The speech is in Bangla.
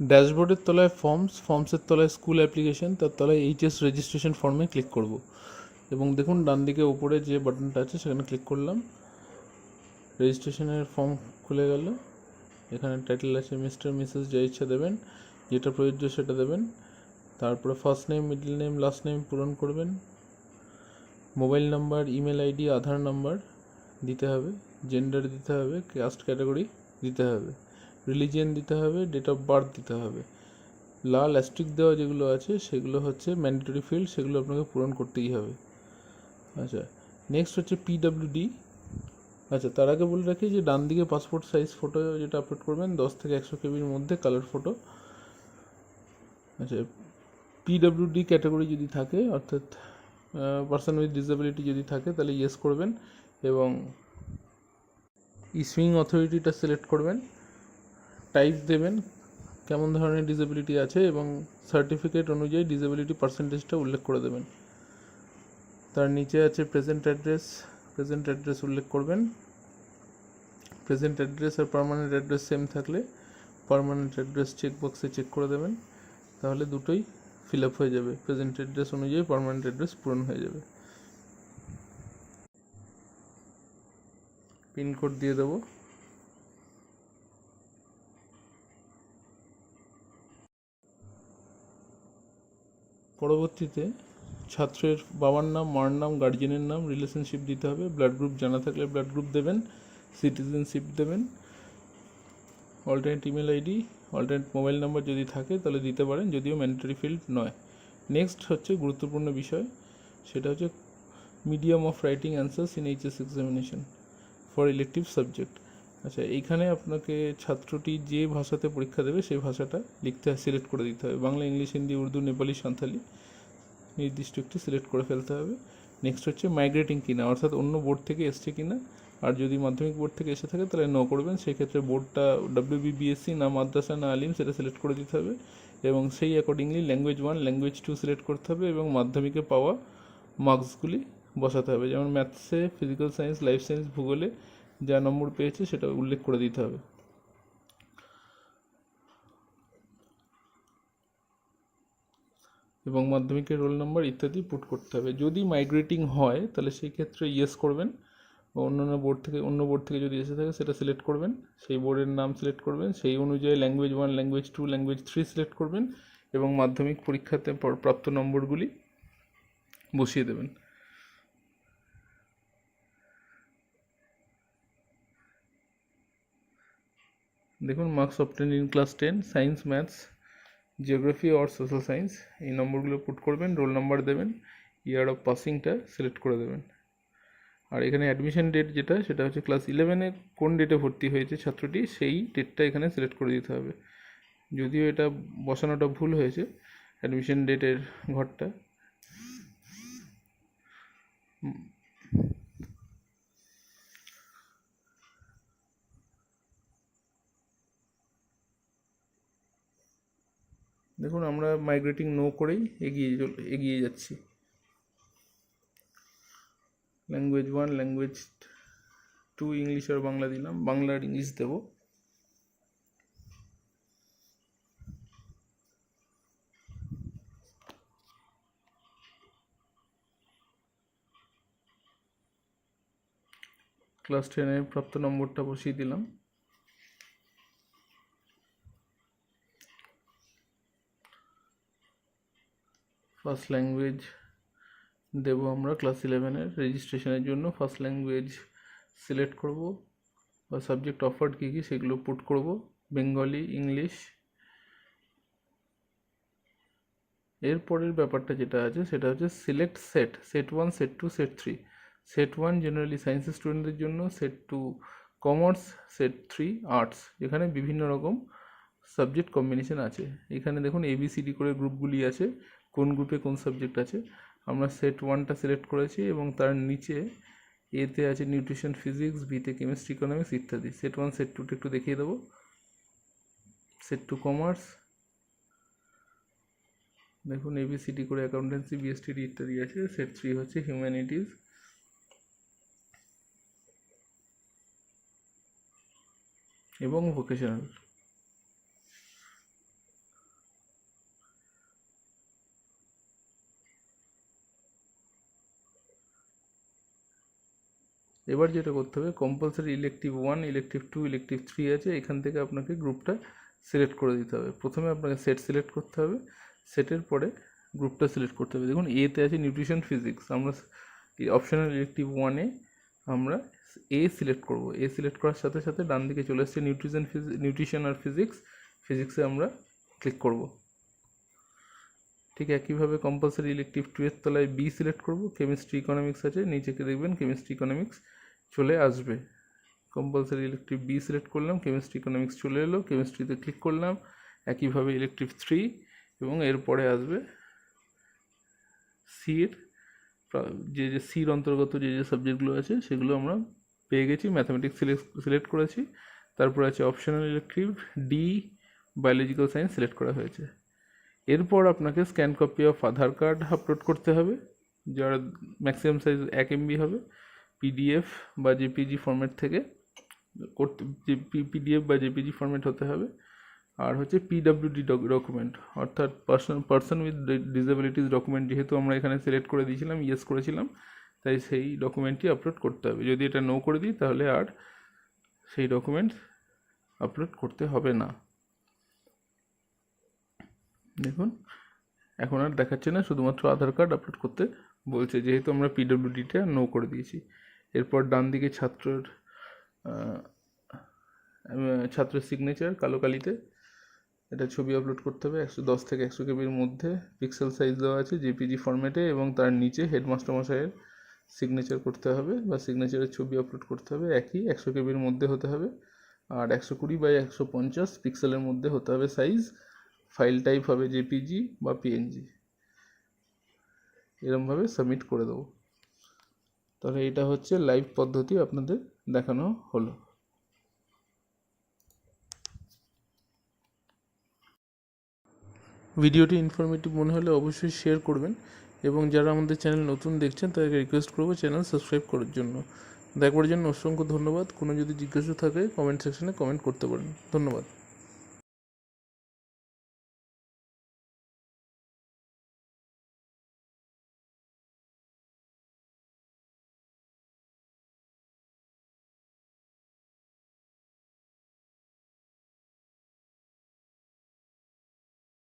ড্যাশবোর্ডের তলায় ফর্মস, ফর্মসের তলায় স্কুল অ্যাপ্লিকেশন, তার তলায় এইচএস রেজিস্ট্রেশন ফর্মে ক্লিক করব। এবং দেখুন, ডান দিকে উপরে যে বাটনটা আছে, সেখানে ক্লিক করলাম। রেজিস্ট্রেশনের ফর্ম খুলে গেল। এখানে টাইটেল আছে মিস্টার মিসেস যা ইচ্ছা দেবেন, যেটা প্রযোজ্য সেটা দেবেন। তারপরে first name middle name last name পূরণ করবেন। Mobile number email ID Aadhaar number দিতে হবে। জেন্ডার দিতে হবে কাস্ট ক্যাটাগরি দিতে হবে। রিলিজিয়ান দিতে হবে ডেট অফ বার্থ দিতে হবে। লাল অ্যাস্ট্রিক দেওয়া যেগুলো আছে, সেগুলো হচ্ছে ম্যান্ডেটরি ফিল্ড সেগুলো আপনাকে পূরণ করতেই হবে। আচ্ছা নেক্সট হচ্ছে পিডাব্লিউডি আচ্ছা তার আগে বলে রাখি যে, ডান দিকে পাসপোর্ট সাইজ ফটো যেটা আপলোড করবেন, দশ থেকে একশো কেবির মধ্যে কালার ফটো আচ্ছা পিডাব্লিউডি ক্যাটাগরি যদি থাকে, অর্থাৎ পার্সন উইথ ডিসেবিলিটি যদি থাকে, তাহলে ইয়েস করবেন এবং ইস্যুইং অথরিটিটা সিলেক্ট করবেন। টাইপ দেবেন, কেমন ধরনের ডিসেবিলিটি আছে এবং সার্টিফিকেট অনুযায়ী ডিসেবিলিটি পার্সেন্টেজটা উল্লেখ করে দেবেন। তার নিচে আছে প্রেজেন্ট অ্যাড্রেস প্রেজেন্ট অ্যাড্রেস উল্লেখ করবেন। প্রেজেন্ট অ্যাড্রেস আর পার্মানেন্ট অ্যাড্রেস সেম থাকলে পার্মানেন্ট অ্যাড্রেস চেক বক্সে চেক করে দেবেন, তাহলে দুটোই ফিল আপ হয়ে যাবে। প্রেজেন্ট অ্যাড্রেস অনুযায়ী পার্মানেন্ট অ্যাড্রেস পূরণ হয়ে যাবে। পিনকোড দিয়ে দেবো। পরবর্তীতে ছাত্রের বাবার নাম, মার নাম গার্জেনের নাম রিলেশনশিপ দিতে হবে। ব্লাড গ্রুপ জানা থাকলে ব্লাড গ্রুপ দেবেন সিটিজেনশিপ দেবেন। Alternate email ID alternate mobile number যদি থাকে তাহলে দিতে পারেন, যদিও ম্যান্ডেটরি ফিল্ড নয়। নেক্সট হচ্ছে গুরুত্বপূর্ণ বিষয়, সেটা হচ্ছে medium of writing answers in HS examination for elective subject আচ্ছা এইখানে আপনাকে ছাত্রটি যে ভাষাতে পরীক্ষা দেবে সেই ভাষাটা লিখতে সিলেক্ট করে দিতে হবে। বাংলা, ইংলিশ, হিন্দি, উর্দু, নেপালি, সাঁওতালি নির্দিষ্ট একটি সিলেক্ট করে ফেলতে হবে। নেক্সট হচ্ছে মাইগ্রেটিং কিনা, অর্থাৎ অন্য বোর্ড থেকে এসছে কিনা। আর যদি মাধ্যমিক বোর্ড থেকে এসে থাকে, তাহলে নো করবেন। সেক্ষেত্রে বোর্ডটা ডাব্লিউবিবিএসসি না মাদ্রাসা না আলিম, সেটা সিলেক্ট করে দিতে হবে। এবং সেই accordingly language one language two select করতে হবে এবং মাধ্যমিকে পাওয়া মার্কসগুলি বসাতে হবে। যেমন ম্যাথসে ফিজিক্যাল সায়েন্স লাইফ সায়েন্স ভূগোলে যা নম্বর পেয়েছে সেটা উল্লেখ করে দিতে হবে। এবং মাধ্যমিকের রোল নাম্বার ইত্যাদি পুট করতে হবে। যদি মাইগ্রেটিং হয়, তাহলে সেই ক্ষেত্রে ইয়েস করবেন। বা অন্যান্য বোর্ড থেকে, অন্য বোর্ড থেকে যদি এসে থাকে, সেটা সিলেক্ট করবেন। সেই বোর্ডের নাম সিলেক্ট করবেন। সেই অনুযায়ী language one language two language three select করবেন এবং মাধ্যমিক পরীক্ষাতে পর- প্রাপ্ত নম্বরগুলি বসিয়ে দেবেন। দেখুন marks obtained in class ten science maths geography or social science এই নম্বরগুলো পুট করবেন রোল নাম্বার দেবেন ইয়ার অফ পাসিংটা সিলেক্ট করে দেবেন। আর এখানে অ্যাডমিশন ডেট যেটা, সেটা হচ্ছে ক্লাস ইলেভেনে কোন ডেটে ভর্তি হয়েছে ছাত্রটি, সেই ডেটটা এখানে সিলেক্ট করে দিতে হবে। যদিও এটা বসানোটা ভুল হয়েছে অ্যাডমিশন ডেটের ঘরটা। দেখুন, আমরা মাইগ্রেটিং নো করেই এগিয়ে এগিয়ে যাচ্ছি। Language one language two English আর বাংলা দিলাম। বাংলা আর ইংলিশ দেবো। ক্লাস টেনের প্রাপ্ত নম্বরটা বসিয়ে দিলাম। ফার্স্ট ল্যাঙ্গুয়েজ দেবো আমরা ক্লাস ইলেভেনের রেজিস্ট্রেশনের জন্য। ফার্স্ট ল্যাঙ্গুয়েজ সিলেক্ট করব বা সাবজেক্ট অফার্ড কী কী সেগুলো পুট করব। বেঙ্গলি ইংলিশ এরপরের ব্যাপারটা যেটা আছে, সেটা হচ্ছে select set set one set two set three set one generally সায়েন্সের স্টুডেন্টদের জন্য set two commerce set three arts এখানে বিভিন্ন রকম সাবজেক্ট কম্বিনেশন আছে। এখানে দেখুন এবিসিডি করে গ্রুপগুলি আছে, কোন গ্রুপে কোন সাবজেক্ট আছে। আমরা সেট ওয়ানটা সিলেক্ট করেছি এবং তার নিচে এতে আছে নিউট্রিশন ফিজিক্স বিতে কেমিস্ট্রি ইকোনমিক্স ইত্যাদি। সেট ওয়ান সেট টুটা একটু দেখিয়ে দেবো। সেট টু কমার্স দেখুন এবিসিডি করে অ্যাকাউন্টেন্সি বিএসটিডি ইত্যাদি আছে। সেট থ্রি হচ্ছে হিউম্যানিটিজ এবং ভোকেশনাল এবার যেটা করতে হবে compulsory elective one elective two elective three আছে, এখান থেকে আপনাকে গ্রুপটা সিলেক্ট করে দিতে হবে। প্রথমে আপনাকে সেট সিলেক্ট করতে হবে সেটের পরে গ্রুপটা সিলেক্ট করতে হবে। দেখুন এতে আছে নিউট্রিশন ফিজিক্স আমরা অপশনাল ইলেকটিভ ওয়ানে আমরা এ সিলেক্ট করব। এ সিলেক্ট করার সাথে সাথে ডান দিকে চলে আসছে নিউট্রিশন নিউট্রিশন আর ফিজিক্স ফিজিক্সে আমরা ক্লিক করব। ঠিক একইভাবে কম্পালসারি ইলেকটিভ টু এর তলায় বি সিলেক্ট করব। কেমিস্ট্রি ইকোনমিক্স আছে, নিচেকে দেখবেন কেমিস্ট্রি ইকোনমিক্স চলে আসবে। কম্পালসারি ইলেকটিভ বি সিলেক্ট করলাম কেমিস্ট্রি ইকোনমিক্স চলে এলো কেমিস্ট্রিতে ক্লিক করলাম, একইভাবে ইলেকটিভ থ্রি এবং এরপরে আসবে সির যে যে সির অন্তর্গত যে যে সাবজেক্টগুলো আছে, সেগুলো আমরা পেয়ে গেছি ম্যাথামেটিক্স সিলেক্ট সিলেক্ট করেছি। তারপর আছে optional elective D biological science select করা হয়েছে। এরপর আপনাকে scan copy of Aadhaar card upload করতে হবে, যার ম্যাক্সিমাম সাইজ এক এমবি হবে। পিডিএফ বা জেপিজি ফরম্যাট থেকে করতে যে পিডিএফ বা জেপিজি ফরম্যাট হতে হবে। আর হচ্ছে পিডাব্লিউডি ডকুমেন্ট অর্থাৎ person person with disabilities document যেহেতু আমরা এখানে সিলেক্ট করে দিয়েছিলাম ইয়েস করেছিলাম, তাই সেই ডকুমেন্টটি আপলোড করতে হবে। যদি এটা নো করে দিই, তাহলে আর সেই ডকুমেন্ট আপলোড করতে হবে না। দেখুন, এখন আর দেখাচ্ছে না, শুধুমাত্র আধার কার্ড আপলোড করতে বলছে যেহেতু আমরা পিডব্লিউডিটা নো করে দিয়েছি। এরপর ডান দিকে ছাত্রের আহ, ছাত্রের সিগনেচার কালো কালিতে। এটা ছবি আপলোড করতে হবে একশো দশ থেকে একশো কেবির মধ্যে পিক্সেল সাইজ দেওয়া আছে জেপিজি ফরম্যাটে এবং তার নিচে হেডমাস্টার মশাইয়ের সিগনেচার করতে হবে বা সিগনেচারের ছবি আপলোড করতে হবে একই একশো কেবির মধ্যে হতে হবে। আর একশো কুড়ি বাই একশো পঞ্চাশ পিক্সেলের মধ্যে হতে হবে সাইজ ফাইল টাইপ হবে জেপিজি বা পিএনজি এরমভাবে সাবমিট করে দেবো। তাহলে এটা হচ্ছে লাইভ পদ্ধতি আপনাদের দেখানো হলো। ভিডিওটি ইনফরমেটিভ মনে হলে অবশ্যই শেয়ার করবেন এবং যারা আমাদের চ্যানেল নতুন দেখছেন, তাদেরকে রিকোয়েস্ট করব চ্যানেল সাবস্ক্রাইব করার জন্য। দেখবার জন্য অসংখ্য ধন্যবাদ। কোনো যদি জিজ্ঞাসা থাকে কমেন্ট সেকশনে কমেন্ট করতে পারেন। ধন্যবাদ।